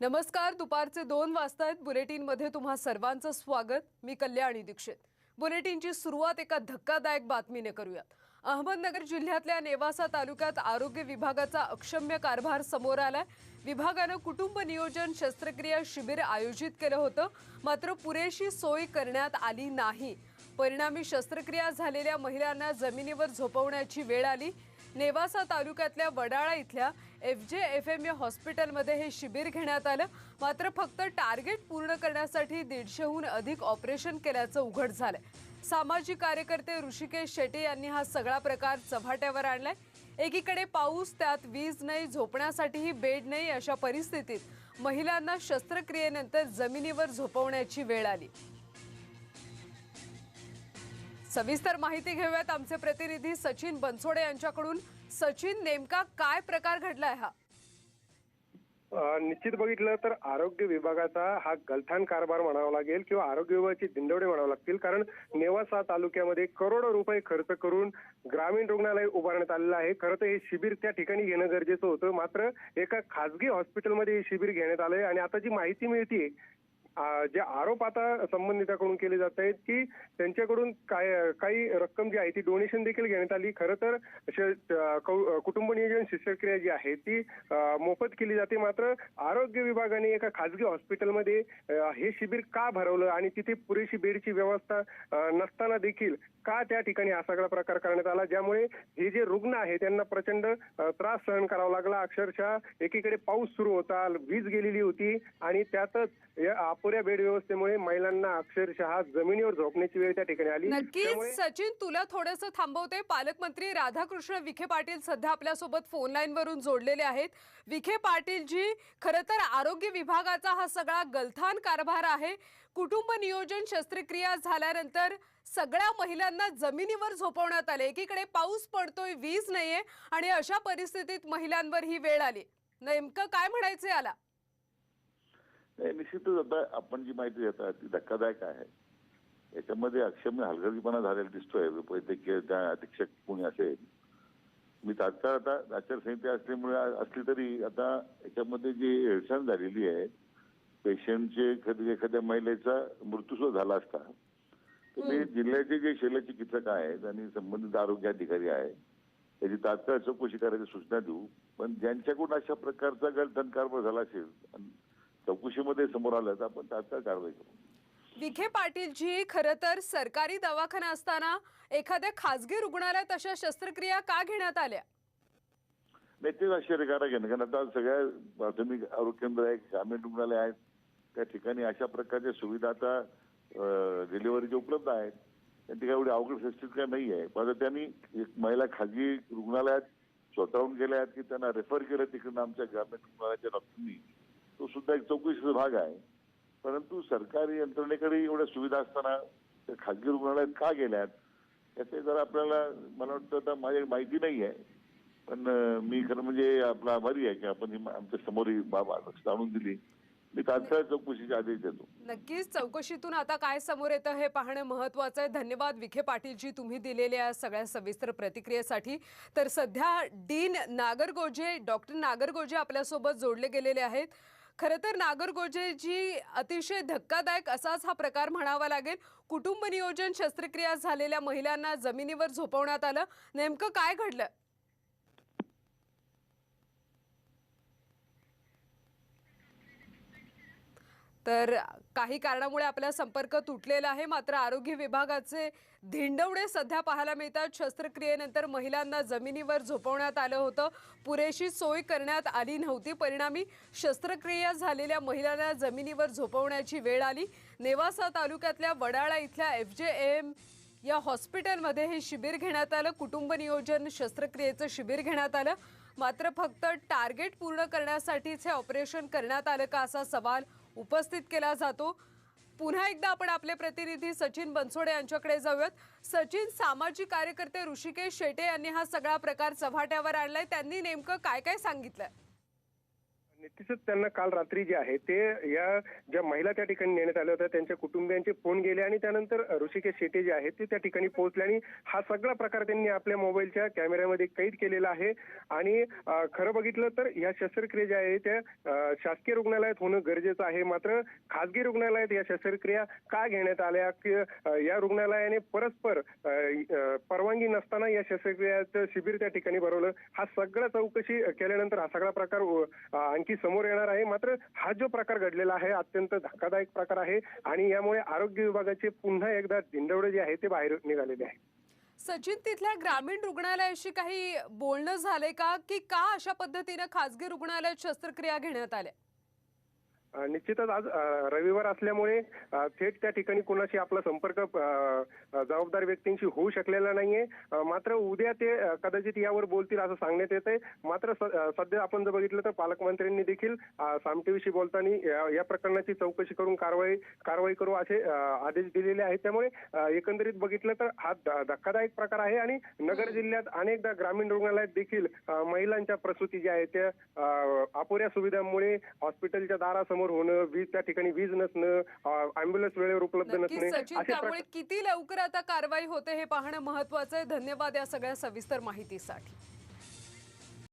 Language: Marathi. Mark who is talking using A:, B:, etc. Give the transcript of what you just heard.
A: नमस्कार दुपारचे दोन वाजता आहेत. बुलेटिनमध्ये तुम्हा सर्वांचं स्वागत. मी कल्याणी दीक्षित. बुलेटिनची सुरुवात एका धक्कादायक बातमीने करूयात. अहमदनगर जिल्ह्यातल्या नेवासा तालुक्यात आरोग्य विभागाचा अक्षम्य कारभार समोर आलाय. विभागानं कुटुंब नियोजन शस्त्रक्रिया शिबिर आयोजित केलं होतं. मात्र पुरेशी सोय करण्यात आली नाही. परिणामी शस्त्रक्रिया झालेल्या महिलांना जमिनीवर झोपवण्याची वेळ आली. नेवासा तालुक्यातल्या वडाळा इथल्या एफ जे एफ एम या हॉस्पिटलमध्ये हे शिबिर घेण्यात आलं. मात्र फक्त टार्गेट पूर्ण करण्यासाठी दीडशेहून अधिक ऑपरेशन केल्याचं उघड झालंय. सामाजिक कार्यकर्ते ऋषिकेश शेटे यांनी हा सगळा प्रकार चव्हाट्यावर आणलाय. एकीकडे पाऊस त्यात वीज नाही झोपण्यासाठीही बेड नाही अशा परिस्थितीत महिलांना शस्त्रक्रियेनंतर जमिनीवर झोपवण्याची वेळ आली. सविस्तर माहिती घेऊयात आमचे प्रतिनिधी सचिन बनसोडे यांच्याकडून. सचिन नेमका काय प्रकार घडलाय हा?
B: निश्चित बघितलं तर आरोग्य विभागाचा हा गलथान कारभार म्हणावा लागेल किंवा आरोग्य विभागाची दिंडवडे म्हणावं लागतील कारण नेवासा तालुक्यामध्ये करोडो रुपये खर्च करून ग्रामीण रुग्णालय उभारण्यात आलेलं आहे. खरं तर हे शिबिर त्या ठिकाणी घेणं गरजेचं होतं. मात्र एका खासगी हॉस्पिटलमध्ये हे शिबिर घेण्यात आलंय आणि आता जी माहिती मिळते जे आरोप आता संबंधिताकडून केले जात आहेत की त्यांच्याकडून काय काही रक्कम जी आहे ती डोनेशन देखील घेण्यात आली. खरं तर कुटुंब नियोजन शस्त्रक्रिया जी आहे ती मोफत केली जाते. मात्र आरोग्य विभागाने एका खासगी हॉस्पिटलमध्ये हे शिबिर का भरवलं आणि तिथे पुरेशी बेडची व्यवस्था नसताना देखील का त्या ठिकाणी हा सगळा प्रकार करण्यात आला? ज्यामुळे हे जे रुग्ण आहे त्यांना प्रचंड त्रास सहन करावा लागला. अक्षरशः एकीकडे पाऊस सुरू होता वीज गेलेली होती आणि त्यातच या अपुऱ्या बेड व्यवस्थेमुळे महिलांना अक्षरशः जमिनीवर झोपण्याची वेळ त्या ठिकाणी आली.
A: नक्कीच सचिन तुला थोडंसं थांबवते. पालकमंत्री राधाकृष्ण विखे पाटील सध्या आपल्यासोबत फोन लाईन वरून जोडलेले आहेत. विखे पाटील जी खरं तर आरोग्य विभागाचा हा सगळा गलथान कारभार आहे. कुटुंब नियोजन शस्त्रक्रिया झाल्यानंतर सगळ्या महिलांना जमिनीवर झोपवण्यात आले. एकीकडे पाऊस पडतोय वीज नाहीये आणि अशा परिस्थितीत महिलांवर ही वेळ आली. नेमकं काय म्हणायचं याला?
C: नाही निश्चितच आता आपण जी माहिती देता ती धक्कादायक आहे. याच्यामध्ये अक्षम्य हलगर्जीपणा झालेला दिसतोय. वैद्यकीय त्या अधीक्षक कोणी असेल मी तात्काळ आता आचारसंहिता असल्यामुळे असली तरी आता याच्यामध्ये जी हेळसांड झालेली आहे पेशंटचे एखाद्या एखाद्या महिलेचा मृत्यू सुद्धा झाला असता तर मी जिल्ह्याचे जे शल्यचिकित्सक आहेत आणि संबंधित आरोग्य अधिकारी आहेत त्याची तात्काळ चौकशी करायची सूचना देऊ. पण ज्यांच्याकडून अशा प्रकारचा गलथन कारभार झाला असेल आणि चौकशीमध्ये समोर आलं तर आपण तात्काळ कारवाई करू.
A: विखे पाटीलजी खरं तर सरकारी दवाखाना असताना एखाद्या खासगी रुग्णालयात अशा शस्त्रक्रिया का घेण्यात आल्या?
C: नाही तेच आश्चर्यकारक आहे ना कारण आता सगळ्या प्राथमिक आरोग्य केंद्र आहे ग्रामीण रुग्णालय आहेत त्या ठिकाणी अशा प्रकारच्या सुविधा आता डिलिव्हरीच्या उपलब्ध आहेत. त्यांची काही एवढी अवघड शस्त्रक्रिया नाही आहे. पण त्यांनी एक महिला खाजगी रुग्णालयात स्वतःहून गेल्या आहेत की त्यांना रेफर केलं तिकडनं आमच्या ग्रामीण रुग्णालयाच्या डॉक्टरनी. तो सुद्धा एक चौकशीचा भाग आहे. परंतु सरकारी यंत्रणेकडे एवढ्या सुविधा असताना त्या खाजगी रुग्णालयात का गेल्यात याचे जरा आपल्याला मला वाटतं आता माझ्या माहिती नाही आहे. पण मी खरं म्हणजे आपला आभारी आहे की आपण आमच्यासमोर ही बाब जाणून दिली. मी तात्काळ चौकशीचे आदेश देतो.
A: नक्कीच चौकशीतून आता काय समोर येतं हे पाहणं महत्वाचं आहे. धन्यवाद विखे पाटीलजी तुम्ही दिलेल्या सगळ्या सविस्तर प्रतिक्रियेसाठी. तर सध्या डीन नागरगोजे डॉक्टर नागरगोजे आपल्यासोबत जोडले गेलेले आहेत. खरं तर नागरगोजेची अतिशय धक्कादायक असाच हा प्रकार म्हणावा लागेल. कुटुंब नियोजन शस्त्रक्रिया झालेल्या महिलांना जमिनीवर झोपवण्यात आलं. नेमकं काय घडलं? तर काही कारणामुळे आपला संपर्क तुटलेला आहे. मात्र आरोग्य विभागाचे धिंडवडे सध्या पाहायला मिळतात. शस्त्रक्रियेनंतर महिलांना जमिनीवर झोपवण्यात आलं होतं. पुरेशी सोय करण्यात आली नव्हती. परिणामी शस्त्रक्रिया झालेल्या महिलांना जमिनीवर झोपवण्याची वेळ आली. नेवासा तालुक्यातल्या वडाळा इथल्या एफ जे एम या हॉस्पिटलमध्ये हे शिबिर घेण्यात आलं. कुटुंब नियोजन शस्त्रक्रियेचं शिबिर घेण्यात आलं. मात्र फक्त टार्गेट पूर्ण करण्यासाठीच हे ऑपरेशन करण्यात आलं का असा सवाल उपस्थित केला जातो. पुन्हा एकदा आपण आपले प्रतिनिधी सचिन बनसोडे यांच्याकडे जाऊयात. सचिन सामाजिक कार्यकर्ते ऋषिकेश शेटे यांनी हा सगळा प्रकार चव्हाट्यावर आणलाय. त्यांनी नेमकं काय काय सांगितलंय?
B: निश्चितच त्यांना काल रात्री जे आहे ते या ज्या महिला त्या ठिकाणी नेण्यात आल्या होत्या त्यांच्या कुटुंबियांचे फोन गेले आणि त्यानंतर ऋषिकेश शेटे जे आहेत ते त्या ठिकाणी पोहोचले आणि हा सगळा प्रकार त्यांनी आपल्या मोबाईलच्या कॅमेऱ्यामध्ये कैद केलेला आहे. आणि खरं बघितलं तर या शस्त्रक्रिया ज्या आहे त्या शासकीय रुग्णालयात होणं गरजेचं आहे. मात्र खासगी रुग्णालयात या शस्त्रक्रिया का घेण्यात आल्या? या रुग्णालयाने परस्पर परवानगी नसताना या शस्त्रक्रियाचं शिबिर त्या ठिकाणी भरवलं? हा सगळा चौकशी केल्यानंतर हा सगळा प्रकार आणखी ही समोर येणार आहे. मात्र हा जो प्रकार घडलेला आहे अत्यंत धक्कादायक प्रकार आहे आणि यामुळे आरोग्य विभागाचे पुन्हा एकदा दिंडवडे जे आहे ते बाहेर निघालेले आहे
A: सचिन तिथल्या ग्रामीण रुग्णालयाशी काही बोलणं झालंय का? की का अशा पद्धतीनं खासगी रुग्णालयात शस्त्रक्रिया घेण्यात आल्या?
B: निश्चितच आज रविवार असल्यामुळे थेट त्या ठिकाणी कोणाशी आपला संपर्क जबाबदार व्यक्तींशी होऊ शकलेला नाहीये. मात्र उद्या ते कदाचित यावर बोलतील असं सांगण्यात येत आहे मात्र सध्या आपण जर बघितलं तर पालकमंत्र्यांनी देखील सामटेविषयी बोलताना या- प्रकरणाची चौकशी करून कारवाई कारवाई करू असे आदेश दिलेले आहेत. त्यामुळे एकंदरीत बघितलं तर हा धक्कादायक प्रकार आहे आणि नगर जिल्ह्यात अनेकदा ग्रामीण रुग्णालयात देखील महिलांच्या प्रसूती ज्या आहेत त्या अपुऱ्या सुविधांमुळे हॉस्पिटलच्या दारासमोर होणं वीज त्या ठिकाणी वीज नसणं अँब्युलन्स वेळेवर उपलब्ध नसणे
A: सचिन त्यामुळे किती लवकर आता कारवाई होते हे पाहणं महत्वाचं आहे. धन्यवाद या सगळ्या सविस्तर माहितीसाठी.